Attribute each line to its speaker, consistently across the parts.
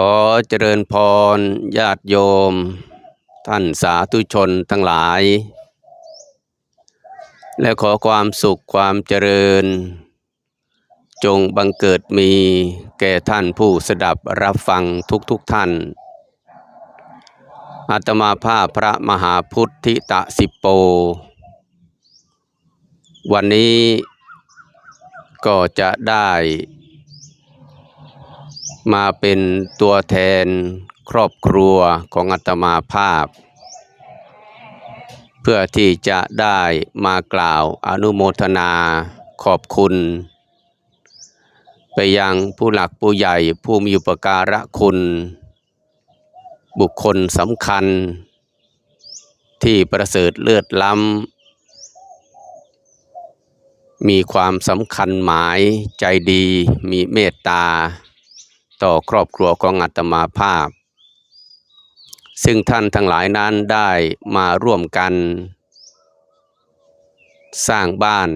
Speaker 1: ขอเจริญพรญาติโยม ท่านสาธุชนทั้งหลาย และขอความสุขความเจริญ จงบังเกิดมีแก่ท่านผู้สดับรับฟังทุกๆทท่านอาตมาภาพพระมหาพุทธิตะสิปโป วันนี้ก็จะได้ มาเป็นตัวแทนครอบครัวของอาตมาภาพ เพื่อที่จะได้มากล่าวอนุโมทนาขอบคุณ ไปยังผู้หลักผู้ใหญ่ผู้มีอุปการะคุณ บุคคลสำคัญ ที่ประเสริฐเลือดล้ำมีความสำคัญหมายใจดีมีเมตตา ต่อครอบครัวของอาตมาภาพ ซึ่งท่านทั้งหลายนั้นได้มาร่วมกัน สร้างบ้าน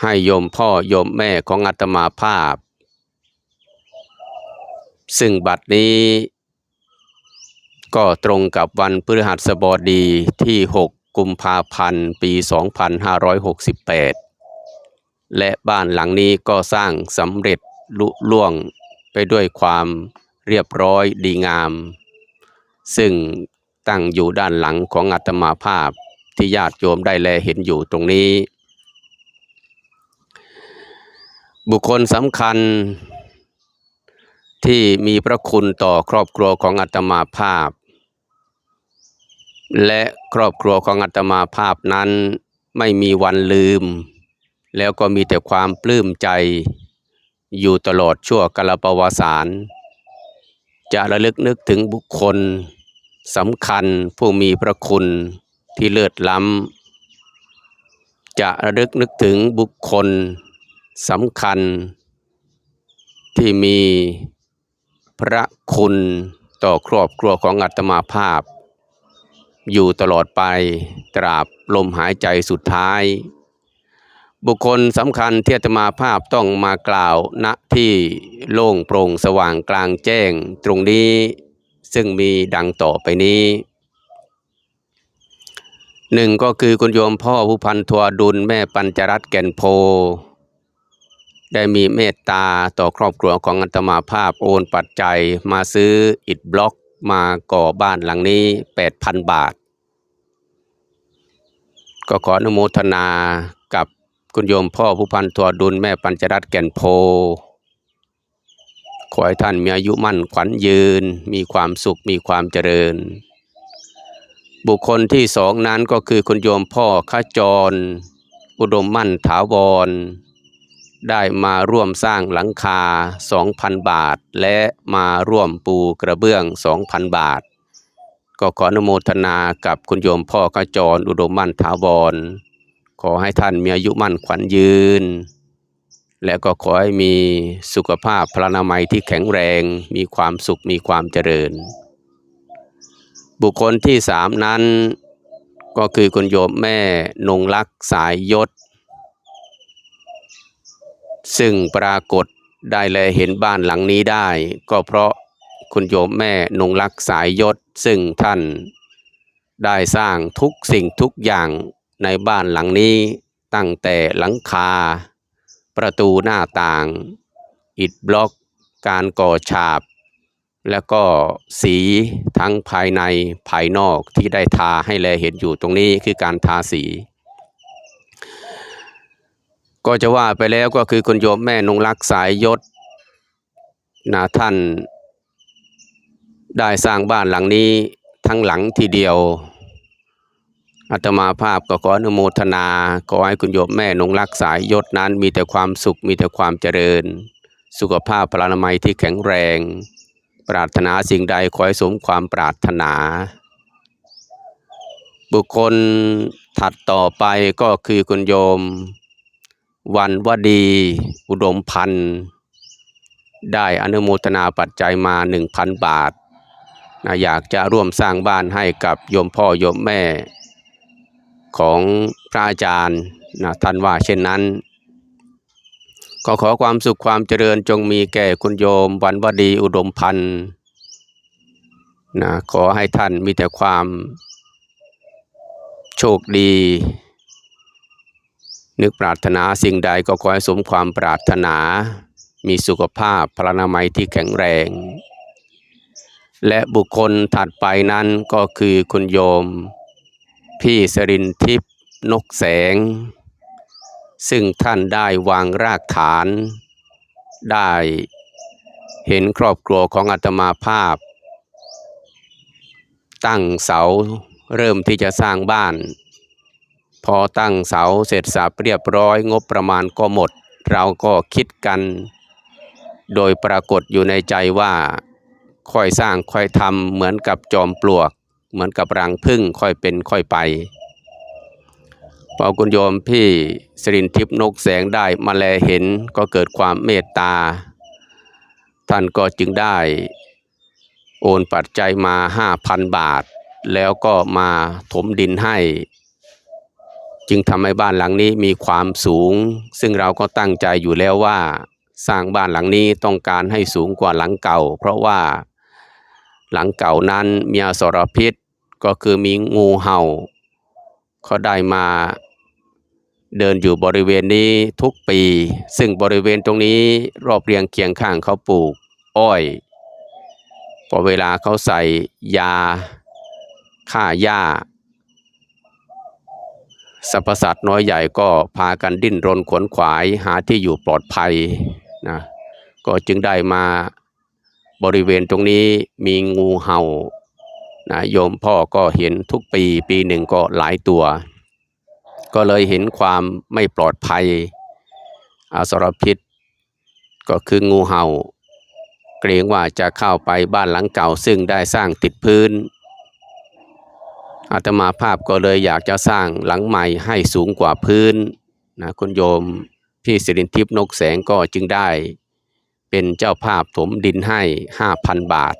Speaker 1: ให้โยมพ่อโยมแม่ของอาตมาภาพ ซึ่งบัดนี้ ก็ตรงกับวันพฤหัสบดีที่ 6 กุมภาพันธ์ ปี 2568 และบ้านหลังนี้ก็สร้างสำเร็จ ลุล่วงไปด้วยความเรียบร้อยดีงาม ซึ่งตั้งอยู่ด้านหลังของอาตมาภาพที่ญาติโยมได้แลเห็นอยู่ตรงนี้ บุคคลสำคัญที่มีพระคุณต่อครอบครัวของอาตมาภาพ และครอบครัวของอาตมาภาพนั้นไม่มีวันลืม แล้วก็มีแต่ความปลื้มใจ อยู่ตลอดชั่วกาลปวสาร จะระลึกนึกถึงบุคคลสำคัญผู้มีพระคุณที่เลิศล้ำ จะระลึกนึกถึงบุคคลสำคัญ ที่มีพระคุณต่อครอบครัวของอาตมาภาพ อยู่ตลอดไปตราบลมหายใจสุดท้าย บุคคลสำคัญที่อาตมาภาพต้องมากล่าวณที่โล่งโปร่งสว่างกลางแจ้งตรงนี้ซึ่งมีดังต่อไปนี้หนึ่งก็คือคุณโยมพ่อผู้พันทัวดุลแม่ปัญจรัตน์แก่นโพ ได้มีเมตตาต่อครอบครัวของอัตมาภาพโอนปัจจัยมาซื้ออิฐบล็อกมาก่อบ้านหลังนี้ 8,000 บาท ก็ขออนุโมทนา คุณโยมพ่อผู้พันทัวดุลแม่ปัญจรัตน์แก่นโพ ขอให้ท่านมีอายุมั่นขวัญยืน มีความสุขมีความเจริญ บุคคลที่สองนั้นก็คือคุณโยมพ่อขจร อุดมมั่นถาวร ได้มาร่วมสร้างหลังคา 2,000 บาท และมาร่วมปูกระเบื้อง 2,000 บาท ก็ขออนุโมทนากับคุณโยมพ่อขจร อุดมมั่นถาวร ขอให้ท่านมีอายุมั่นขวัญยืน และก็ขอให้มีสุขภาพพลานามัยที่แข็งแรง มีความสุขมีความเจริญ บุคคลที่สามนั้น ก็คือคุณโยมแม่นงลักษ์สายยศ ซึ่งปรากฏได้เลเห็นบ้านหลังนี้ได้ ก็เพราะคุณโยมแม่นงลักษ์สายยศ ซึ่งท่านได้สร้างทุกสิ่งทุกอย่าง ในบ้านหลังนี้ตั้งแต่หลังคา ประตูหน้าต่าง อิฐบล็อกการก่อฉาบ แล้วก็สีทั้งภายในภายนอกที่ได้ทาให้แลเห็นอยู่ตรงนี้คือการทาสี ก็จะว่าไปแล้วก็คือคุณโยมแม่นงรักสายยศนะท่านได้สร้างบ้านหลังนี้ทั้งหลังทีเดียว อาตมาภาพก็ขออนุโมทนาขอให้คุณโยมแม่นงรักสายยศนั้นมีแต่ความสุขมีแต่ความเจริญ สุขภาพพลานามัยที่แข็งแรง ปรารถนาสิ่งใดขอให้สมความปรารถนา บุคคลถัดต่อไปก็คือคุณโยม วันวดี อุดมพันธ์ได้อนุโมทนาปัจจัยมาหนึ่งพันบาทนะอยากจะร่วมสร้างบ้านให้กับโยมพ่อโยมแม่ ของพระอาจารย์นะท่านว่าเช่นนั้น ก็ขอความสุขความเจริญจงมีแก่คุณโยมวันวดีอุดมพันธ์นะขอให้ท่านมีแต่ความโชคดี นึกปรารถนาสิ่งใดก็ขอให้สมความปรารถนา มีสุขภาพพลานามัยที่แข็งแรง และบุคคลถัดไปนั้นก็คือคุณโยม พี่สรินทิพย์นกแสง ซึ่งท่านได้วางรากฐาน ได้เห็นครอบครัวของอาตมาภาพ ตั้งเสาเริ่มที่จะสร้างบ้าน พอตั้งเสาเสร็จสับเรียบร้อยงบประมาณก็หมด เราก็คิดกัน โดยปรากฏอยู่ในใจว่าค่อยสร้างค่อยทำเหมือนกับจอมปลวก เหมือนกับรังพึ่งค่อยเป็นค่อยไปพอคุณโยมพี่สรินทิพนกแสงได้มาแลเห็นก็เกิดความเมตตา ท่านก็จึงได้ โอนปัจจัยมาห้าพันบาท แล้วก็มาถมดินให้ จึงทำให้บ้านหลังนี้มีความสูง ซึ่งเราก็ตั้งใจอยู่แล้วว่า สร้างบ้านหลังนี้ต้องการให้สูงกว่าหลังเก่า เพราะว่า หลังเก่านั้นมีอสรพิษก็คือมีงูเห่าเขาได้มาเดินอยู่บริเวณนี้ทุกปี ซึ่งบริเวณตรงนี้รอบเรียงเคียงข้างเขาปลูกอ้อย พอเวลาเขาใส่ยาฆ่าหญ้าสรรพสัตว์น้อยใหญ่ก็พากันดิ้นรนขวนขวายหาที่อยู่ปลอดภัยนะก็จึงได้มา บริเวณตรงนี้มีงูเห่านะโยมพ่อก็เห็นทุกปีปีหนึ่งก็หลายตัว ก็เลยเห็นความไม่ปลอดภัยอาสรพิษ ก็คืองูเห่า เกรงว่าจะเข้าไปบ้านหลังเก่าซึ่งได้สร้างติดพื้นอาตมาภาพก็เลยอยากจะสร้างหลังใหม่ให้สูงกว่าพื้นนะคุณโยมพี่สิรินทิพย์นกแสงก็จึงได้ เป็นเจ้าภาพถมดินให้ห้าพันบาท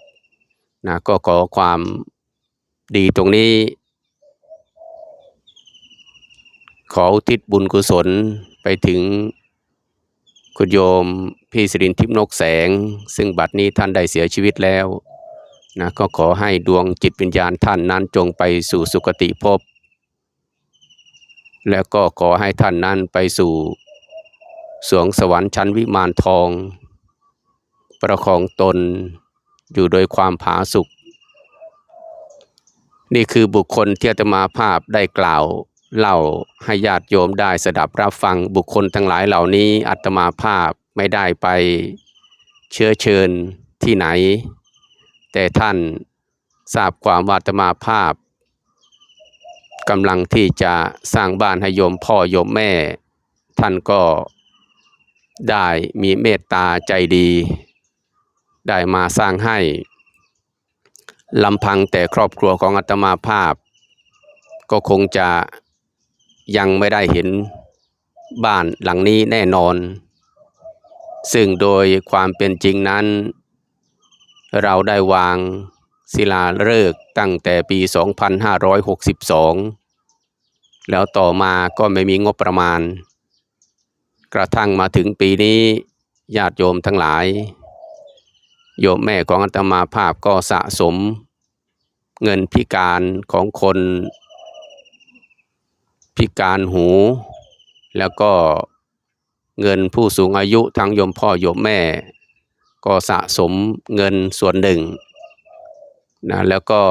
Speaker 1: นะก็ขอความดีตรงนี้ ขออุทิศบุญกุศลไปถึงคุณโยมพี่สิรินทิพนกแสง ซึ่งบัดนี้ท่านได้เสียชีวิตแล้วนะก็ขอให้ดวงจิตวิญญาณท่านนั้นจงไปสู่สุคติภพ แล้วก็ขอให้ท่านนั้นไปสู่สวงสวรรค์ชั้นวิมานทอง ประคองตนอยู่โดยความผาสุกนี่คือบุคคลที่อาตมาภาพได้กล่าวเล่าให้ญาติโยมได้สดับรับฟังบุคคลทั้งหลายเหล่านี้อาตมาภาพไม่ได้ไปเชื้อเชิญที่ไหน แต่ท่านทราบความว่าอาตมาภาพกำลังที่จะสร้างบ้านให้โยมพ่อโยมแม่ ท่านก็ได้มีเมตตาใจดี ได้มาสร้างให้ลำพังแต่ครอบครัวของอาตมาภาพ ก็คงจะยังไม่ได้เห็นบ้านหลังนี้แน่นอน ซึ่งโดยความเป็นจริงนั้น เราได้วางศิลาฤกษ์ตั้งแต่ปี 2562 แล้วต่อมาก็ไม่มีงบประมาณ กระทั่งมาถึงปีนี้ญาติโยมทั้งหลาย โยมแม่ของอาตมาภาพก็สะสม เงินพิการของคน พิการหู แล้วก็เงินผู้สูงอายุทั้งโยมพ่อโยมแม่ ก็สะสมเงินส่วนหนึ่งนะแล้วก็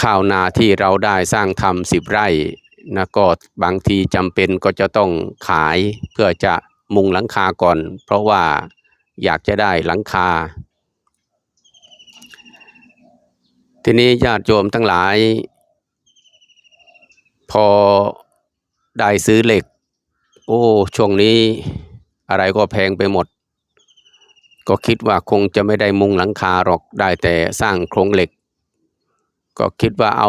Speaker 1: ข้าวนาที่เราได้สร้างทำสิบไร่นะก็บางทีจำเป็นก็จะต้องขายเพื่อจะมุงหลังคาก่อน เพราะว่า อยากจะได้หลังคา ทีนี้ญาติโยมทั้งหลาย พอได้ซื้อเหล็ก โอ้ช่วงนี้อะไรก็แพงไปหมด ก็คิดว่าคงจะไม่ได้มุงหลังคาหรอกได้แต่สร้างโครงเหล็ก ก็คิดว่าเอา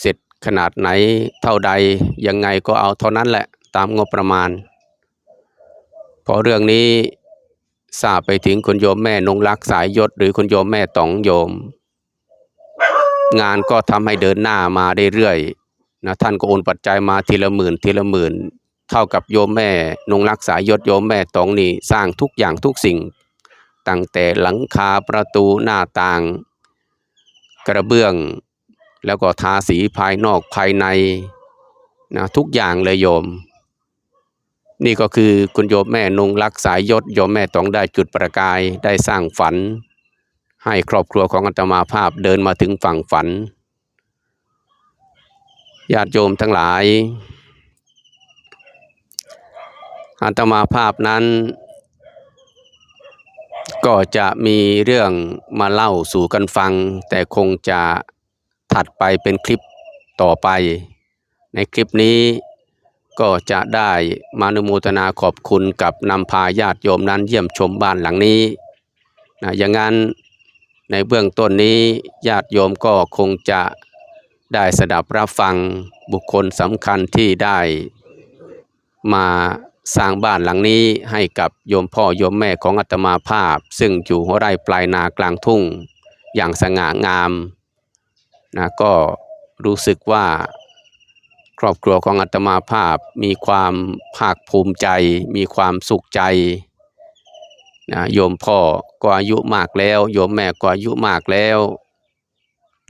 Speaker 1: เสร็จขนาดไหนเท่าใดยังไงก็เอาเท่านั้นแหละตามงบประมาณ พอเรื่องนี้ ทราบไปถึงคุณโยมแม่นงรักสายยศ หรือคุณโยมแม่ต๋องโยม งานก็ทำให้เดินหน้ามาได้เรื่อยนะท่านก็โอนปัจจัยมาทีละหมื่นทีละหมื่น เท่ากับโยมแม่นงรักษายศโยมแม่ตองนี่สร้างทุกอย่างทุกสิ่ง ตั้งแต่หลังคาประตูหน้าต่าง กระเบื้อง แล้วก็ทาสีภายนอกภายในนะทุกอย่างเลยโยม นี่ก็คือคุณโยมแม่นุงรักสายยศโยมแม่ต้องได้จุดประกายได้สร้างฝัน ให้ครอบครัวของอาตมาภาพเดินมาถึงฝั่งฝันญาติโยมทั้งหลายอาตมาภาพนั้น ก็จะมีเรื่องมาเล่าสู่กันฟัง แต่คงจะถัดไปเป็นคลิปต่อไป ในคลิปนี้ ก็จะได้มานุโมทนาขอบคุณกับนำพาญาติโยมนั้นเยี่ยมชมบ้านหลังนี้นะอย่างนั้นในเบื้องต้นนี้ญาติโยมก็คงจะได้สดับรับฟังบุคคลสำคัญที่ได้มาสร้างบ้านหลังนี้ให้กับโยมพ่อโยมแม่ของอาตมาภาพ ซึ่งอยู่หัวไร่ปลายนากลางทุ่ง อย่างสง่างามนะก็รู้สึกว่า ครอบครัวของอาตมาภาพมีความภาคภูมิใจ มีความสุขใจนะโยมพ่อก็อายุมากแล้ว โยมแม่ก็อายุมากแล้ว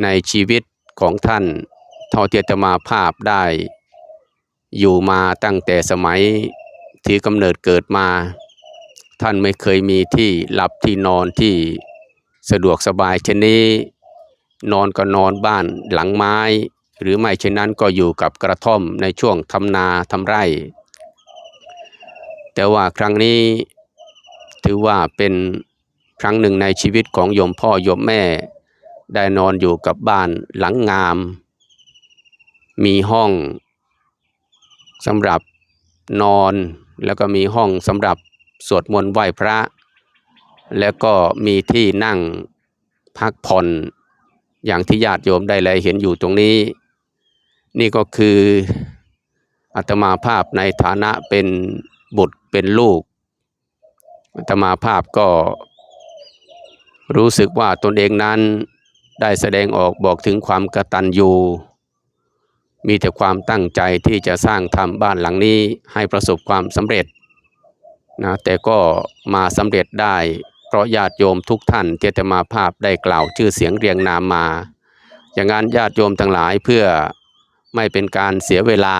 Speaker 1: ในชีวิตของท่านเท่าที่อาตมาภาพได้ อยู่มาตั้งแต่สมัยที่กำเนิดเกิดมา ท่านไม่เคยมีที่หลับที่นอนที่สะดวกสบายเช่นนี้ นอนก็นอนบ้านหลังไม้ หรือไม่เช่นนั้นก็อยู่กับกระท่อมในช่วงทำนาทำไร่ แต่ว่าครั้งนี้ถือว่าเป็นครั้งหนึ่งในชีวิตของโยมพ่อโยมแม่ ได้นอนอยู่กับบ้านหลังงาม มีห้องสำหรับนอนแล้วก็มีห้องสำหรับสวดมนต์ไหว้พระ แล้วก็มีที่นั่งพักผ่อนอย่างที่ญาติโยมได้เลยเห็นอยู่ตรงนี้ นี่ก็คืออาตมาภาพในฐานะเป็นบุตรเป็นลูกอาตมาภาพก็รู้สึกว่าตนเองนั้นได้แสดงออกบอกถึงความกตัญญูมีแต่ความตั้งใจที่จะสร้างทำบ้านหลังนี้ให้ประสบความสำเร็จนะแต่ก็มาสำเร็จได้ เพราะญาติโยมทุกท่านที่อาตมาภาพได้กล่าวชื่อเสียงเรียงนามมา อย่างนั้นญาติโยมทั้งหลายเพื่อ ไม่เป็นการเสียเวลา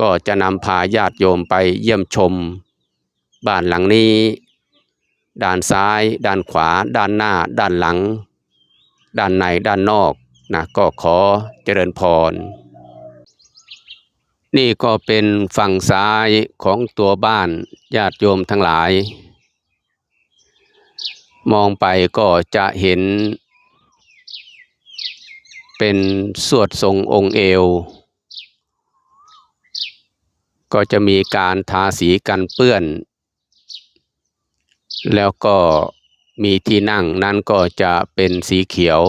Speaker 1: ก็จะนำพาญาติโยมไปเยี่ยมชม บ้านหลังนี้ ด้านซ้าย ด้านขวา ด้านหน้า ด้านหลัง ด้านในด้านนอกนะก็ขอเจริญพร นี่ก็เป็นฝั่งซ้ายของตัวบ้านญาติโยมทั้งหลาย มองไปก็จะเห็น เป็นสวดทรงองค์เอว ก็จะมีการทาสีกันเปื้อน แล้วก็มีที่นั่งนั้นก็จะเป็นสีเขียว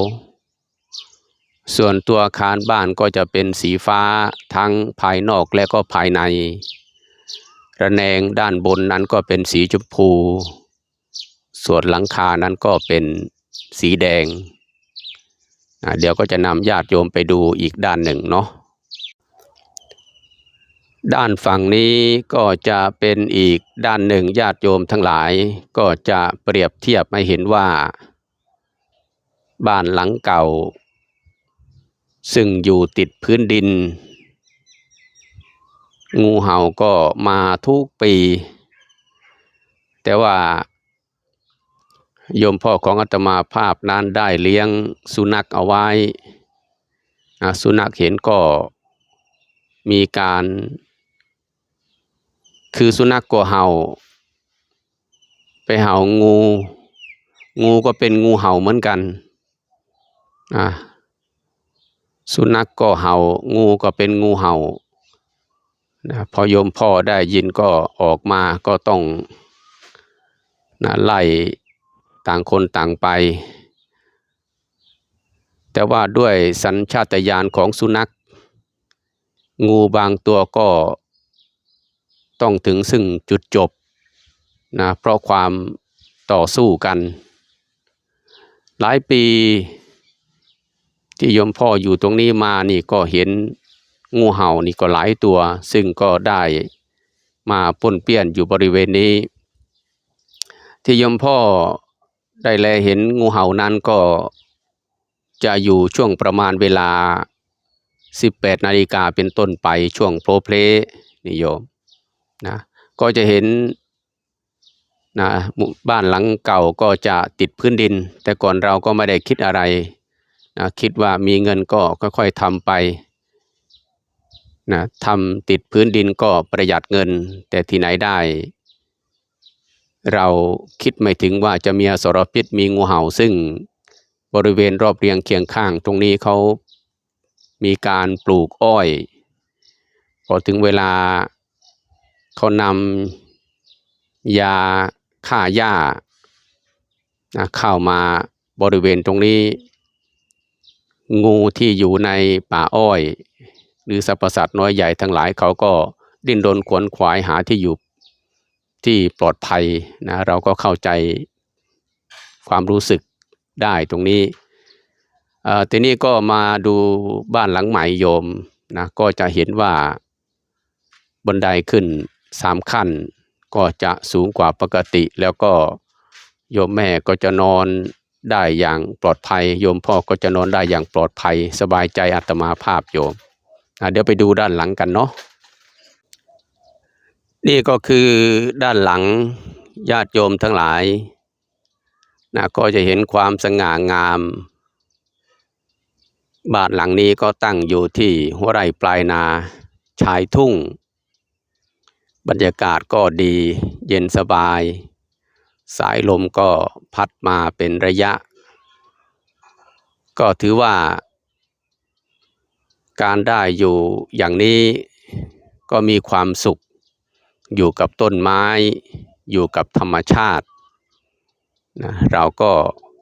Speaker 1: ส่วนตัวอาคารบ้านก็จะเป็นสีฟ้าทั้งภายนอกและก็ภายใน ระแนงด้านบนนั้นก็เป็นสีชมพู ส่วนหลังคานั้นก็เป็นสีแดง เดี๋ยวก็จะนำญาติโยมไปดูอีกด้านหนึ่งเนาะด้านฝั่งนี้ก็จะเป็นอีกด้านหนึ่งญาติโยมทั้งหลาย ก็จะเปรียบเทียบให้เห็นว่า บ้านหลังเก่า ซึ่งอยู่ติดพื้นดิน งูเห่าก็มาทุกปี แต่ว่า โยมพ่อของอาตมาภาพนั้นได้เลี้ยงสุนัขเอาไว้ สุนัขเห็นก็มีการ คือสุนัขก็เห่า ไปเห่างู งูก็เป็นงูเห่าเหมือนกันสุนัขก็เห่า งูก็เป็นงูเห่านะพอโยมพ่อได้ยินก็ออกมาก็ต้องนะไล่ ต่างคนต่างไป แต่ว่าด้วยสัญชาตญาณของสุนัข งูบางตัวก็ต้องถึงซึ่งจุดจบนะเพราะความต่อสู้กัน หลายปีที่ยมพ่ออยู่ตรงนี้มานี่ก็เห็นงูเห่านี่ก็หลายตัว ซึ่งก็ได้มาป้นเปี้ยนอยู่บริเวณนี้ ที่ยมพ่อ ได้แลเห็นงูเห่านั้นก็จะอยู่ช่วงประมาณเวลา 18 นาฬิกาเป็นต้นไปช่วงโพลเพลนิยมนะก็จะเห็นนะหมู่บ้านหลังเก่าก็จะติดพื้นดิน แต่ก่อนเราก็ไม่ได้คิดอะไรนะคิดว่ามีเงินก็ค่อยๆทำไปนะทำติดพื้นดินก็ประหยัดเงิน แต่ที่ไหนได้ เราคิดไม่ถึงว่าจะมีอสรพิษมีงูเห่าซึ่งบริเวณรอบเรียงเคียงข้าง ตรงนี้เขามีการปลูกอ้อย พอถึงเวลาเขานำยาฆ่าหญ้าเข้ามาบริเวณตรงนี้ งูที่อยู่ในป่าอ้อย หรือสรรพสัตว์น้อยใหญ่ทั้งหลายเขาก็ดิ้นรนขวนขวายหาที่อยู่ ที่ปลอดภัยนะเราก็เข้าใจความรู้สึกได้ตรงนี้เอ่อทีนี้ก็มาดูบ้านหลังใหม่โยมนะก็จะเห็นว่าบันไดขึ้นสามขั้น ก็จะสูงกว่าปกติ แล้วก็โยมแม่ก็จะนอนได้อย่างปลอดภัย โยมพ่อก็จะนอนได้อย่างปลอดภัย สบายใจอัตมาภาพโยมอะเดี๋ยวไปดูด้านหลังกันเนาะ นี่ก็คือด้านหลังญาติโยมทั้งหลายนะก็จะเห็นความสง่างามบ้านหลังนี้ก็ตั้งอยู่ที่หัวไร่ปลายนาชายทุ่ง บรรยากาศก็ดีเย็นสบาย สายลมก็พัดมาเป็นระยะ ก็ถือว่า การได้อยู่อย่างนี้ก็มีความสุข อยู่กับต้นไม้ อยู่กับธรรมชาตินะเราก็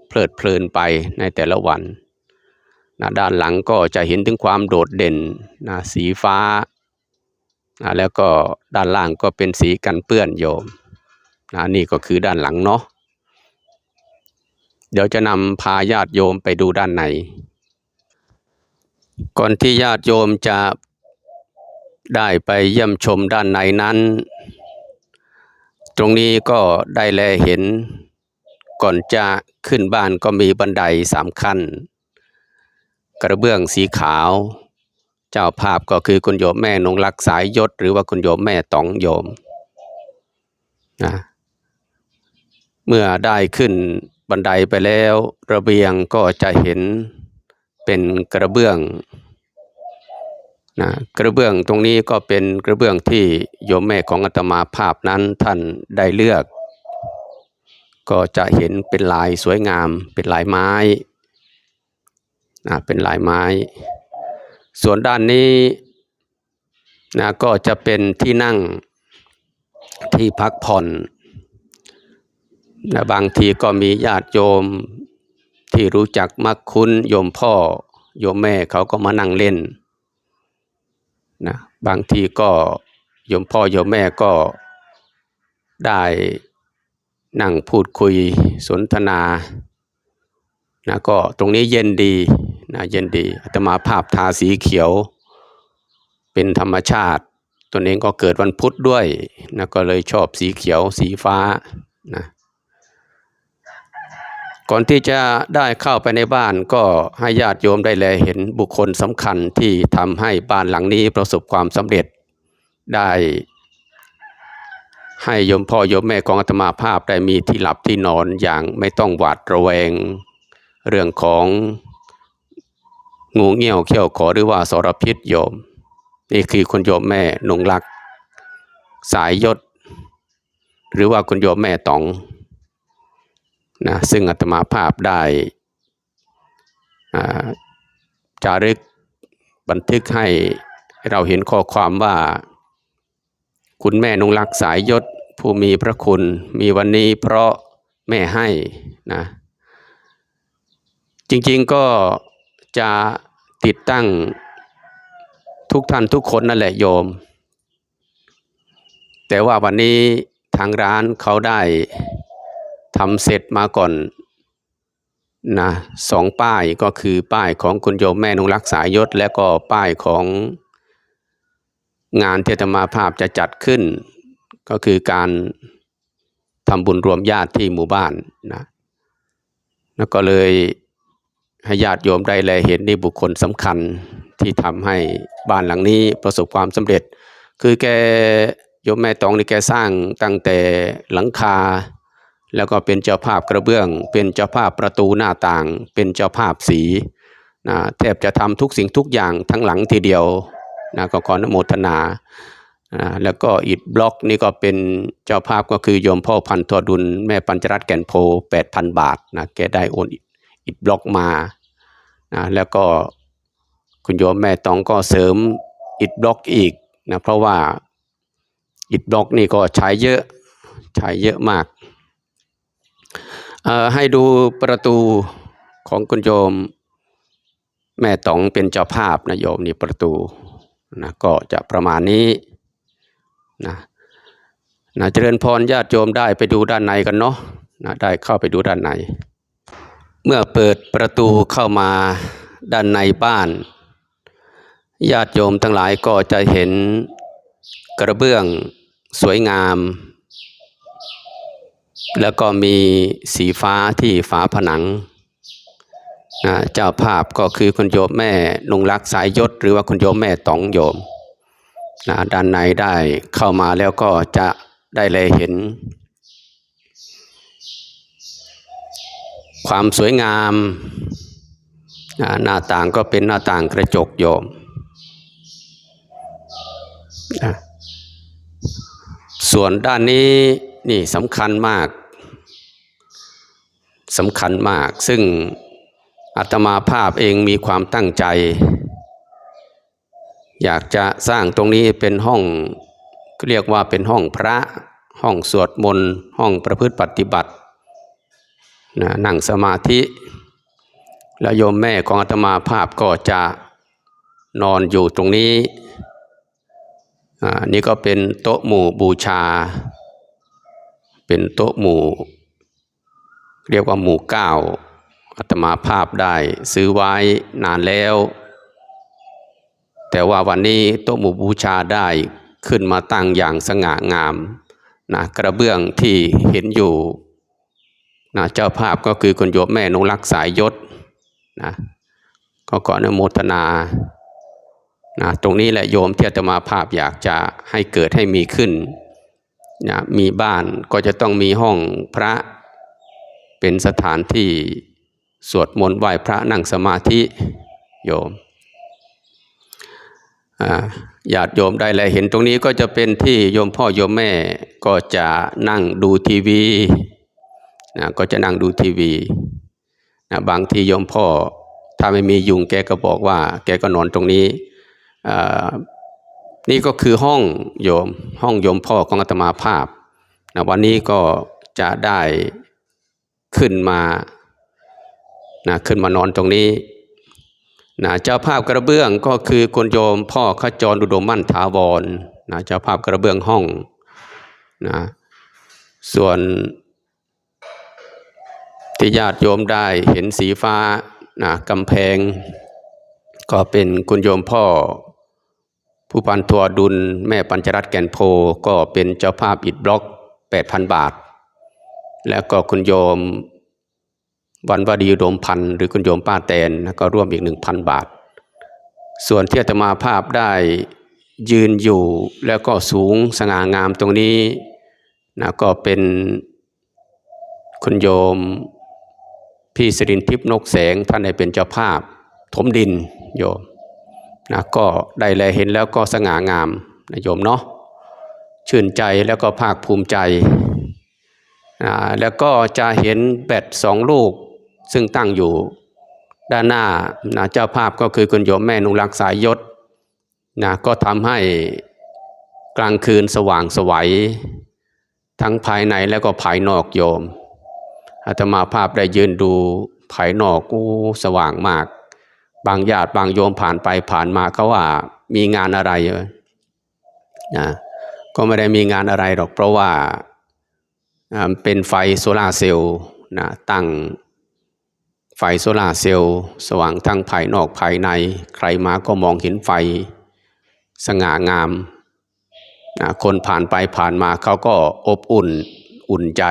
Speaker 1: เพลิดเพลินไปในแต่ละวันนะด้านหลังก็จะเห็นถึงความโดดเด่นนะสีฟ้านะแล้วก็ด้านล่างก็เป็นสีกันเปื้อนโยมนะนี่ก็คือด้านหลังเนาะเดี๋ยวจะนำพาญาติโยมไปดูด้านในก่อนที่ญาติโยมจะได้ไปเยี่ยมชมด้านในนั้น ตรงนี้ก็ได้แลเห็นก่อนจะขึ้นบ้านก็มีบันไดสามขั้น กระเบื้องสีขาว เจ้าภาพก็คือคุณโยมแม่นงรักสายยศ หรือว่าคุณโยมแม่ต๋องโยมนะเมื่อได้ขึ้นบันไดไปแล้ว ระเบียงก็จะเห็นเป็นกระเบื้อง นะกระเบื้องตรงนี้ก็เป็นกระเบื้องที่โยมแม่ของอาตมาภาพนั้นท่านได้เลือก ก็จะเห็นเป็นลายสวยงาม เป็นลายไม้นะเป็นลายไม้ ส่วนด้านนี้นะก็จะเป็นที่นั่งที่พักผ่อนนะบางทีก็มีญาติโยมที่รู้จักมักคุ้นโยมพ่อโยมแม่เขาก็มานั่งเล่น นะบางทีก็โยมพ่อโยมแม่ก็ได้นั่งพูดคุยสนทนานะก็ตรงนี้เย็นดีนะเย็นดีอาตมาภาพทาสีเขียว เป็นธรรมชาติตัวเองก็เกิดวันพุธด้วยนะก็เลยชอบสีเขียวสีฟ้านะ ก่อนที่จะได้เข้าไปในบ้านก็ให้ญาติโยมได้แลเห็นบุคคลสำคัญที่ทำให้บ้านหลังนี้ประสบความสำเร็จ ได้ให้โยมพ่อโยมแม่ของอาตมาภาพได้มีที่หลับที่นอนอย่างไม่ต้องหวาดระแวง เรื่องของงูเงี้ยวเขี้ยวขอหรือว่าสรพิษโยม นี่คือคุณโยมแม่นงรัก สายยศ หรือว่าคุณโยมแม่ต๋อง นะซึ่งอาตมาภาพได้จารึกบันทึกให้เราเห็นข้อความว่า คุณแม่นงรักสายยศ ผู้มีพระคุณมีวันนี้เพราะแม่ให้นะจริงๆก็จะติดตั้งทุกท่านทุกคนนั่นแหละโยม แต่ว่าวันนี้ทางร้านเขาได้ ทำเสร็จมาก่อนนะสองป้ายก็คือป้ายของคุณโยมแม่นงรักสายยศ และก็ป้ายของงานเทตมาภาพจะจัดขึ้น ก็คือการทำบุญรวมญาติที่หมู่บ้านนะแล้วก็เลยให้ญาติโยมได้แลเห็นในบุคคลสำคัญที่ทำให้บ้านหลังนี้ประสบความสำเร็จ คือแกโยมแม่ตองนี่แกสร้างตั้งแต่หลังคา แล้วก็เป็นเจ้าภาพกระเบื้อง เป็นเจ้าภาพประตูหน้าต่าง เป็นเจ้าภาพสีนะแทบจะทำทุกสิ่งทุกอย่างทั้งหลังทีเดียวนะก็ขออนุโมทนาอ่าแล้วก็อิฐบล็อกนี่ก็เป็นเจ้าภาพก็คือโยมพ่อพันธุ์ทวดุลแม่ปัญจรัตนแก่นโพแปดพันบาทนะแกได้โอนอิฐบล็อกมานะแล้วก็คุณโยมแม่ตองก็เสริมอิฐบล็อกอีกนะเพราะว่าอิฐบล็อกนี่ก็ใช้เยอะใช้เยอะมาก ให้ดูประตูของคุณโยม แม่ต๋องเป็นเจ้าภาพนะโยมนี่ประตูนะก็จะประมาณนี้นะนะเจริญพรญาติโยมได้ไปดูด้านในกันเนาะนะได้เข้าไปดูด้านใน เมื่อเปิดประตูเข้ามาด้านในบ้าน ญาติโยมทั้งหลายก็จะเห็นกระเบื้องสวยงาม แล้วก็มีสีฟ้าที่ฝาผนังนะเจ้าภาพก็คือคุณโยมแม่นุงรักสายยศ หรือว่าคุณโยมแม่ตองโยมนะด้านในได้เข้ามาแล้วก็จะได้เลยเห็น ความสวยงามนะหน้าต่างก็เป็นหน้าต่างกระจกโยมนะส่วนด้านนี้นี่สำคัญมาก สำคัญมาก ซึ่งอาตมาภาพเองมีความตั้งใจ อยากจะสร้างตรงนี้เป็นห้องเรียกว่าเป็นห้องพระห้องสวดมนต์ห้องประพฤติปฏิบัตินะนั่งสมาธิ แล้วโยมแม่ของอาตมาภาพก็จะนอนอยู่ตรงนี้นี่ก็เป็นโต๊ะหมู่บูชา เป็นโต๊ะหมู่ เรียกว่าหมู่เก้าอาตมาภาพได้ซื้อไว้นานแล้ว แต่ว่าวันนี้โต๊ะหมู่บูชาได้ขึ้นมาตั้งอย่างสง่างามนะกระเบื้องที่เห็นอยู่นะเจ้าภาพก็คือคุณโยมแม่นงรักสายยศนะก็ขออนุโมทนานะตรงนี้แหละโยมที่อาตมาภาพอยากจะให้เกิดให้มีขึ้นนะมีบ้านก็จะต้องมีห้องพระ เป็นสถานที่สวดมนต์ไหว้พระนั่งสมาธิโยมญาติโยมได้แลเห็นตรงนี้ก็จะเป็นที่โยมพ่อโยมแม่ก็จะนั่งดูทีวีนะก็จะนั่งดูทีวีนะบางทีโยมพ่อถ้าไม่มียุงแกก็บอกว่า แกก็นอนตรงนี้ นี่ก็คือห้องโยมห้องโยมพ่อของอาตมาภาพนะวันนี้ก็จะได้ ขึ้นมานะขึ้นมานอนตรงนี้นะเจ้าภาพกระเบื้องก็คือคุณโยมพ่อขจรอุดมมั่นถาวรนะเจ้าภาพกระเบื้องห้องนะส่วนที่ญาติโยมได้เห็นสีฟ้านะกำแพง ก็เป็นคุณโยมพ่อ ผู้พันทัวดุลแม่ปัญจรัตน์แก่นโพก็เป็นเจ้าภาพอิฐบล็อก 8,000 บาท แล้วก็คุณโยมวันวดีอุดมพันธ์หรือคุณโยมป้าแตนนก็ร่วมอีก1,000บาท ส่วนที่อาตมาภาพได้ยืนอยู่แล้วก็สูงสง่างามตรงนี้นะก็เป็นคุณโยมพี่สิรินทิพย์นกแสงท่านได้เป็นเจ้าภาพ ถมดินโยมนะก็ได้แลเห็นแล้วก็สง่างามนะโยมเนาะชื่นใจแล้วก็ภาคภูมิใจ แล้วก็จะเห็นแบตสองลูกซึ่งตั้งอยู่ด้านหน้านะเจ้าภาพก็คือคุณโยมแม่นุรักษายศนะก็ทำให้กลางคืนสว่างไสวัย ทั้งภายในแล้วก็ภายนอกโยมอาตมาภาพได้ยืนดูภายนอกอู้สว่างมาก บางญาติบางโยมผ่านไปผ่านมาเขาว่ามีงานอะไรนะก็ไม่ได้มีงานอะไรหรอกเพราะว่า เป็นไฟโซลาร์เซลล์นะตั้งไฟโซลาร์เซลล์สว่างทั้งภายนอกภายใน ใครมาก็มองเห็นไฟสง่างามนะคนผ่านไปผ่านมาเขาก็อบอุ่นอุ่นใจ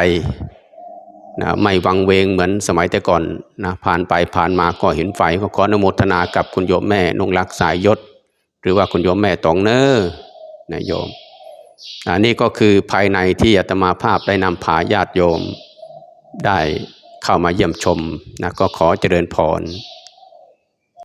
Speaker 1: นะไม่วังเวงเหมือนสมัยแต่ก่อนนะผ่านไปผ่านมาก็เห็นไฟก็ขออนุโมทนากับคุณโยมแม่นงรักสายยศ หรือว่าคุณโยมแม่ตองเนอร์นะโยม อันนี้ก็คือภายในที่อาตมาภาพได้นำพาญาติโยม ได้เข้ามาเยี่ยมชมนะก็ขอเจริญพร